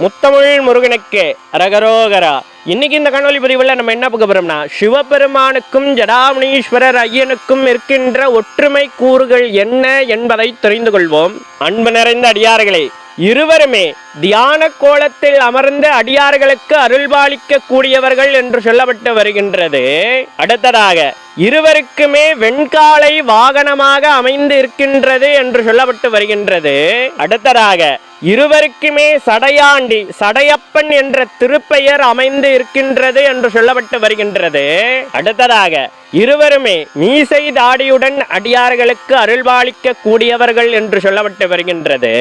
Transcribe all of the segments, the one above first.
முத்தமிழ் முருகனுக்கு அரகரோகரா. இன்னைக்கு இந்த காணொலி பதிவில் நம்ம என்ன பார்க்க போறோம்னா சிவபெருமானுக்கும் ஜடாமணீஸ்வரர் ஐயனுக்கும் இருக்கின்ற ஒற்றுமை கூறுகள் என்ன என்பதை தெரிந்து கொள்வோம். அன்பு நிறைந்த அடியார்களே இருவருமே தியான கோலத்தில் அமர்ந்த அடியார்களுக்கு அருள்பாலிக்க கூடியவர்கள் என்று சொல்லப்பட்டு வருகின்றது. அடுத்ததாக இருவருக்குமே வெண்காலை வாகனமாக அமைந்து இருக்கின்றது என்று சொல்லப்பட்டு வருகின்றது. அடுத்ததாக இருவருக்குமே சடையாண்டி சடையப்பன் என்ற திருப்பெயர் அமைந்து இருக்கின்றது என்று சொல்லப்பட்டு வருகின்றது. அடுத்ததாக இருவருமே மீசை தாடியுடன் அடியார்களுக்கு அருள்பாலிக்க கூடியவர்கள் என்று சொல்லப்பட்டு வருகின்றது.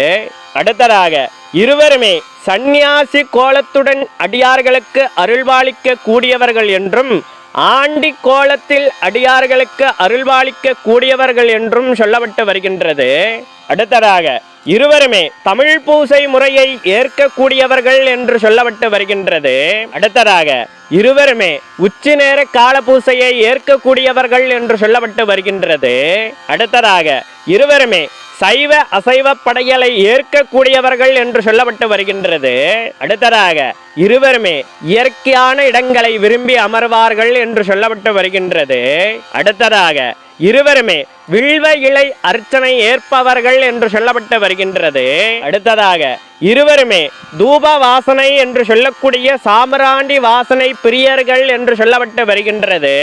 அடுத்ததாக இருவருமே சந்நியாசி கோலத்துடன் அடியார்களுக்கு அருள்பாலிக்க கூடியவர்கள் என்றும் ஆண்டி கோலத்தில் அடியார்களுக்கு அருள்பாலிக்க கூடியவர்கள் என்றும் சொல்லப்பட்டு வருகின்றது. அடுத்ததாக இருவருமே தமிழ் பூசை முறையை ஏற்கக்கூடியவர்கள் என்று சொல்லப்பட்டு வருகின்றது. அடுத்ததாக இருவருமே உச்சி நேர கால பூசையை ஏற்கக்கூடியவர்கள் என்று சொல்லப்பட்டு வருகின்றது. அடுத்ததாக இருவருமே சைவ அசைவ படையலை ஏற்கக்கூடியவர்கள் என்று சொல்லப்பட்டு வருகின்றது. அடுத்ததாக இருவருமே இயற்கையான இடங்களை விரும்பி அமர்வார்கள் என்று சொல்லப்பட்டு வருகின்றது. அடுத்ததாக இருவருமே வில்வ இலை அர்ச்சனை ஏற்பவர்கள் என்று சொல்லப்பட்டு வருகின்றது. அடுத்ததாக இருவருமே தூப வாசனை என்று சொல்லக்கூடிய சாமராண்டி வாசனை பிரியர்கள் என்று சொல்லப்பட்டு வருகின்றது.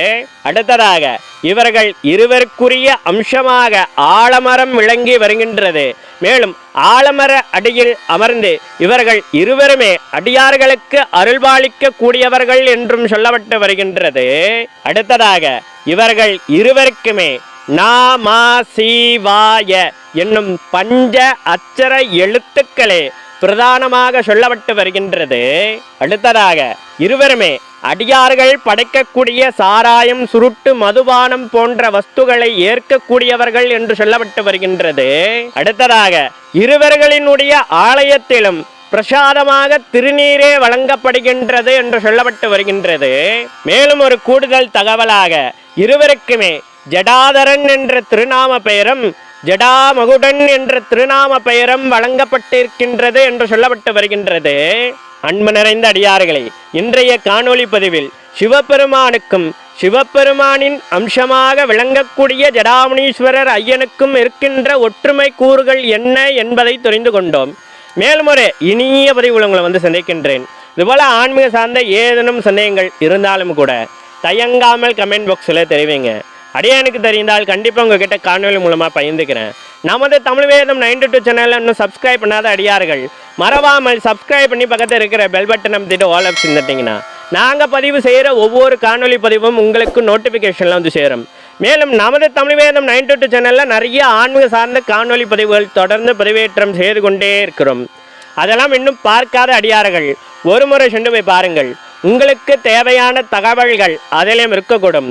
அடுத்ததாக இவர்கள் இருவருக்குரிய அம்சமாக ஆலமரம் விளங்கி வருகின்றது. மேலும் ஆலமர அடியில் அமர்ந்து இவர்கள் இருவருமே அடியார்களுக்கு அருள்பாலிக்க கூடியவர்கள் என்றும் சொல்லப்பட்டு வருகின்றது. அடுத்ததாக இவர்கள் இருவருக்குமே நாமா சிவாய என்னும் பஞ்ச அச்சர எழுத்துக்களே பிரதானமாக சொல்லப்பட்டு வருகின்றது. அடுத்ததாக இருவருமே அடியார்கள் படைக்கக்கூடிய சாராயம் சுருட்டு மதுபானம் போன்ற வஸ்துகளை ஏற்கக்கூடியவர்கள் என்று சொல்லப்பட்டு வருகின்றது. அடுத்ததாக இருவர்களினுடைய ஆலயத்திலும் பிரசாதமாக திருநீரே வழங்கப்படுகின்றது என்று சொல்லப்பட்டு வருகின்றது. மேலும் ஒரு கூடுதல் தகவலாக இருவருக்குமே ஜடாதரன் என்ற திருநாம பெயரும் ஜடாமகுடன் என்ற திருநாம பெயரும் வழங்கப்பட்டிருக்கின்றது என்று சொல்லப்பட்டு வருகின்றது. அன்பு நிறைந்த அடியார்களே இன்றைய காணொளி பதிவில் சிவபெருமானுக்கும் சிவபெருமானின் அம்சமாக விளங்கக்கூடிய ஜடாமுனீஸ்வரர் ஐயனுக்கும் இருக்கின்ற ஒற்றுமை கூறுகள் என்ன என்பதை தெரிந்து கொண்டோம். மேலும் இனிய பதிவில் உங்களை வந்து சந்திக்கின்றேன். இதுபோல ஆன்மீக சார்ந்த ஏதேனும் சந்தேகங்கள் இருந்தாலும் கூட தயங்காமல் கமெண்ட் பாக்ஸில் தெரிவிங்க. அடியானுக்கு தெரிந்தால் கண்டிப்பாக உங்ககிட்ட காணொலி மூலமாக பகிர்ந்துக்கிறேன். நமது தமிழ் வேதம் நைன்டி டூ சேனலில் இன்னும் சப்ஸ்கிரைப் பண்ணாத அடியார்கள் மறவாமல் சப்ஸ்கிரைப் பண்ணி பக்கத்தில் இருக்கிற பெல் பட்டன் அமைத்திட்டு ஆல் ஆப்ஷன் தட்டிங்கன்னா நாங்கள் பதிவு செய்கிற ஒவ்வொரு காணொலி பதிவும் உங்களுக்கு நோட்டிஃபிகேஷனில் வந்து சேரும். மேலும் நமது தமிழ் வேதம் நைன்டி டூ சேனலில் நிறைய ஆன்மீக சார்ந்த காணொலி பதிவுகள் தொடர்ந்து பதிவேற்றம் செய்து கொண்டே இருக்கிறோம். அதெல்லாம் இன்னும் பார்க்காத அடியார்கள் ஒரு முறை சென்று போய் பாருங்கள். உங்களுக்கு தேவையான தகவல்கள் அதிலும் இருக்கக்கூடும்.